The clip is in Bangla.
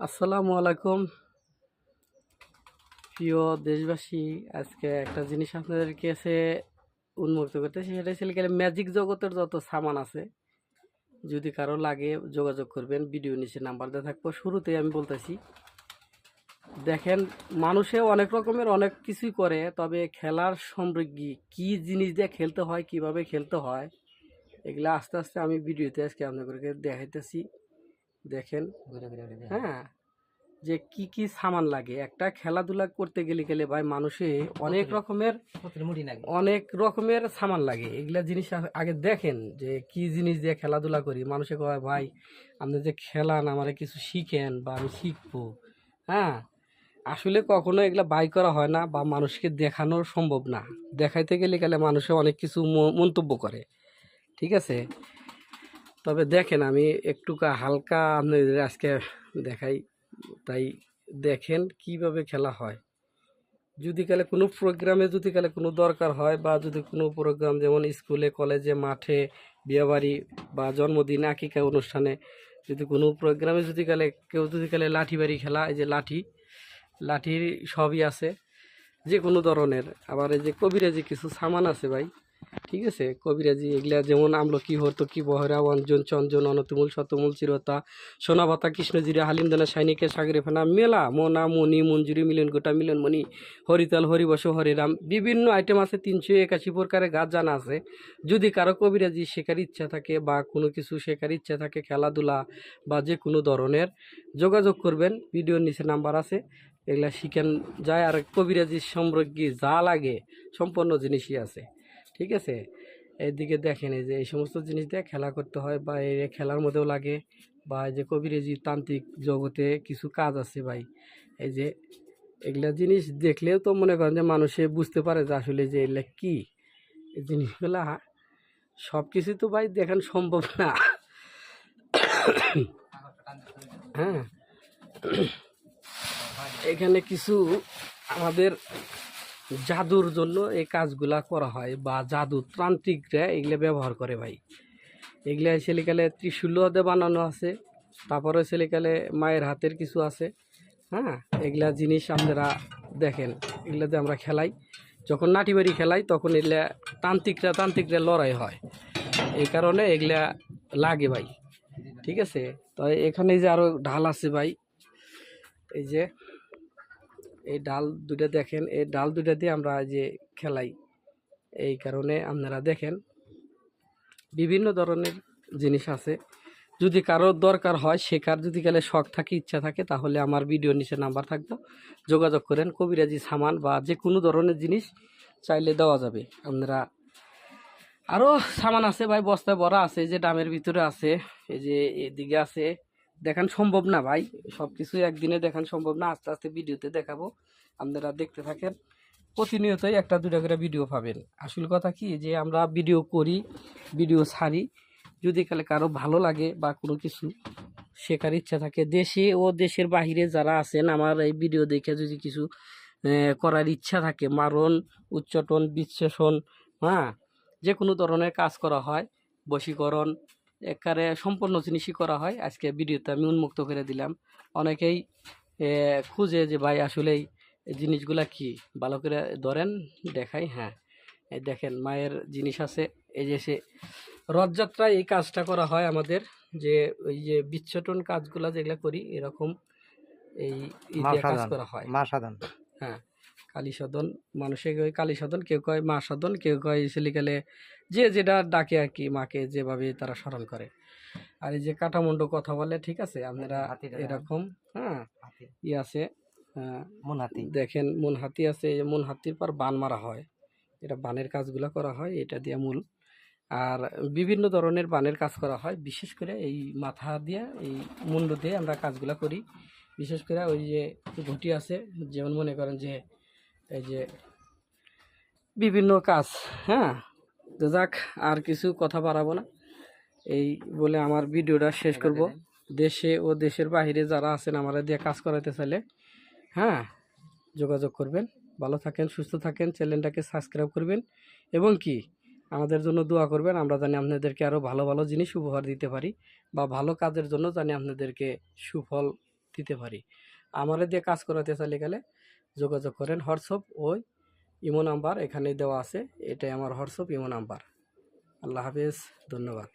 আসসালামু আলাইকুম। প্রিয় দেশবাসী, আজকে একটা জিনিস আপনাদের কাছে উন্মুক্ত করতে সেটা ছিল গেলে ম্যাজিক জগতের যত সামান আছে, যদি কারও লাগে যোগাযোগ করবেন ভিডিও নিচে নাম্বার দেওয়া থাকব। শুরুতেই আমি বলতেছি, দেখেন মানুষে অনেক রকমের অনেক কিছুই করে, তবে খেলার সমৃদ্ধি, কি জিনিস দিয়ে খেলতে হয়, কীভাবে খেলতে হয়, এগুলো আস্তে আস্তে আমি ভিডিওতে আজকে আপনাদেরকে দেখাইতেছি। দেখেন। হ্যাঁ যে কি কি সামান লাগে। একটা খেলাধুলা করতে গেলে গেলে ভাই মানুষে অনেক রকমের অনেক রকমের সামান লাগে। এগুলা জিনিস আগে দেখেন যে কি জিনিস দিয়ে খেলাধুলা করি। মানুষে কয় ভাই আপনি যে খেলান আমারে কিছু শিখেন বা আমি শিখব। হ্যাঁ আসলে কখনো এগুলা বাই করা হয় না বা মানুষকে দেখানো সম্ভব না। দেখাইতে গেলে গেলে মানুষে অনেক কিছু মন্তব্য করে। ঠিক আছে? তবে দেখেন আমি একটু হালকা আপনাদের আজকে দেখাই, তাই দেখেন কীভাবে খেলা হয়। যদি কালে কোনো প্রোগ্রামে যদি কালে কোনো দরকার হয় বা যদি কোনো প্রোগ্রাম যেমন স্কুলে, কলেজে, মাঠে, বিয়েবাড়ি বা জন্মদিন আকিকা অনুষ্ঠানে যদি কোনো প্রোগ্রামে যদি কালে কেউ যদি কালে লাঠি বাড়ি খেলা, এই যে লাঠি লাঠির সবই আছে যে কোনো ধরনের। আবার এই যে কবিরাজি কিছু সামান আছে ভাই ঠিক আছে? কবিরাজি এগুলা যেমন আমলকি হর্তকি বহরা, অঞ্জন, চঞ্জন, অনতমূল, শতমূল, চিরতা সোনাভাতা কৃষ্ণজিরা, হালিমদানা সাইনিকে সাগরে ফেনা, মেলা, মোনা, মণি, মঞ্জুরি, মিলন গোটা, মিলন মণি, হরিতাল হরিবস হরিরাম বিভিন্ন আইটেম আছে, তিনশো একাশি প্রকারের গাছ জানা আছে। যদি কারও কবিরাজি শেখার ইচ্ছা থাকে বা কোনো কিছু শেখার ইচ্ছা থাকে, খেলাধুলা বা যে কোনো ধরনের, যোগাযোগ করবেন। ভিডিওর নিচে নাম্বার আছে। এগুলা শিখেন যায়। আর কবিরাজির সমৃদ্ধি যা লাগে, সম্পূর্ণ জিনিসই আছে। ঠিক আছে? এইদিকে দেখেন এই যে এই সমস্ত জিনিস দিয়ে খেলা করতে হয় বা এই খেলার মধ্যেও লাগে বা এই যে কবিরাজি তান্ত্রিক জগতে কিছু কাজ আছে ভাই। এই যে এগুলা জিনিস দেখলেও তো মনে করেন যে মানুষে বুঝতে পারে যে আসলে যে এগুলা কী? এই জিনিসগুলা সব কিছু তো ভাই দেখান সম্ভব না। হ্যাঁ। এখানে কিছু আমাদের জাদুর জন্য এই কাজগুলা করা হয় বা জাদু তান্ত্রিকরা এগুলো ব্যবহার করে ভাই। এগুলা ছেলেকালে ত্রিশূল্যতে বানানো আছে, তারপরে ছেলেকালে মায়ের হাতের কিছু আছে হ্যাঁ? এগুলা জিনিস আপনারা দেখেন এগুলাতে আমরা খেলাই। যখন নাটিবাড়ি খেলাই, তখন এগুলা তান্ত্রিকরা তান্ত্রিকরা লড়াই হয়। এই কারণে এগুলা লাগে ভাই, ঠিক আছে? তো এখানে যে আরও ঢাল আছে ভাই, এই যে এই ডাল দুটা দেখেন, এই ডাল দুটা দিয়ে আমরা যে খেলাই। এই কারণে আপনারা দেখেন, বিভিন্ন ধরনের জিনিস আছে। যদি কারও দরকার হয় শেখার যদি গেলে শখ থাকে, ইচ্ছা থাকে, তাহলে আমার ভিডিও নিচে নাম্বার থাকতো যোগাযোগ করেন কবিরাজি সামান বা যে কোনো ধরনের জিনিস চাইলে দেওয়া যাবে। আপনারা আরও সামান আছে ভাই, বস্তায় ভরা আছে যে ডামের ভিতরে আছে, এই যে এদিকে আছে। দেখান সম্ভব না ভাই। সব কিছু একদিনে দেখান সম্ভব না, আস্তে আস্তে ভিডিওতে দেখাবো। আপনারা দেখতে থাকেন, প্রতিনিয়তই একটা দুটা করে ভিডিও পাবেন। আসল কথা কি, যে আমরা ভিডিও করি, ভিডিও ছাড়ি। যদি কালে কারও ভালো লাগে বা কোনো কিছু শেখার ইচ্ছা থাকে, দেশে ও দেশের বাহিরে যারা আছেন, আমার এই ভিডিও দেখে যদি কিছু করার ইচ্ছা থাকে, মারণ, উচ্চটন, বিশ্লেষণ হ্যাঁ যে কোনো ধরনের কাজ করা হয়, বশীকরণ একারে সম্পূর্ণ জিনিসই করা হয়। আজকে ভিডিওতে আমি উন্মুক্ত করে দিলাম। অনেকেই খুঁজে যে ভাই আসলেই জিনিসগুলা কি? ভালো করে ধরেন দেখাই হ্যাঁ। এই দেখেন মায়ের জিনিস আছে। এই যে সে রথযাত্রায় এই কাজটা করা হয় আমাদের। যে ওই যে বিচ্ছটন কাজগুলা যেগুলা করি এরকম এই কাজ করা হয়। মা সাধন হ্যাঁ। কালী সদন মানুষে কয় কালী সদন কেউ কয় মা সদন কেউ কয় ছেলেকালে যে যেটা ডাকে আর কি মাকে যেভাবে তারা স্মরণ করে। আর এই যে কাটামুন্ডু কথা বলে ঠিক আছে? আপনারা এরকম হ্যাঁ? ই আছে আহ, মন হাতি দেখেন মন হাতি আছে এই যে মন হাতির পর বান মারা হয়। এটা বানের কাজগুলো করা হয় এটা দিয়ে মূল। আর বিভিন্ন ধরনের বানের কাজ করা হয় বিশেষ করে এই মাথা দিয়ে এই মুন্ড দিয়ে আমরা কাজগুলো করি। বিশেষ করে ওই যে ঘটি আছে যেমন মনে করেন যে এই যে বিভিন্ন কাজ হ্যাঁ? তো যাক আর কিছু কথা বাড়াবো না। এই বলে আমার ভিডিওটা শেষ করব। দেশে ও দেশের বাইরে যারা আছেন আমরা দিয়ে কাজ করাতে চাইলে হ্যাঁ যোগাযোগ করবেন। ভালো থাকেন সুস্থ থাকেন চ্যানেলটাকে সাবস্ক্রাইব করবেন। এবং কি আমাদের জন্য দোয়া করবেন আমরা জানি আপনাদেরকে আরও ভালো ভালো জিনিস উপহার দিতে পারি বা ভালো কাজের জন্য জানি আপনাদেরকে সুফল দিতে পারি। আমারে দিয়ে কাজ করাতে চাইলে গেলে যোগাযোগ করেন। হোয়াটসঅ্যাপ ওই ইমো নাম্বার এখানে দেওয়া আছে। এটাই আমার হোয়াটসঅ্যাপ, ইমো নাম্বার। আল্লাহ হাফিজ, ধন্যবাদ।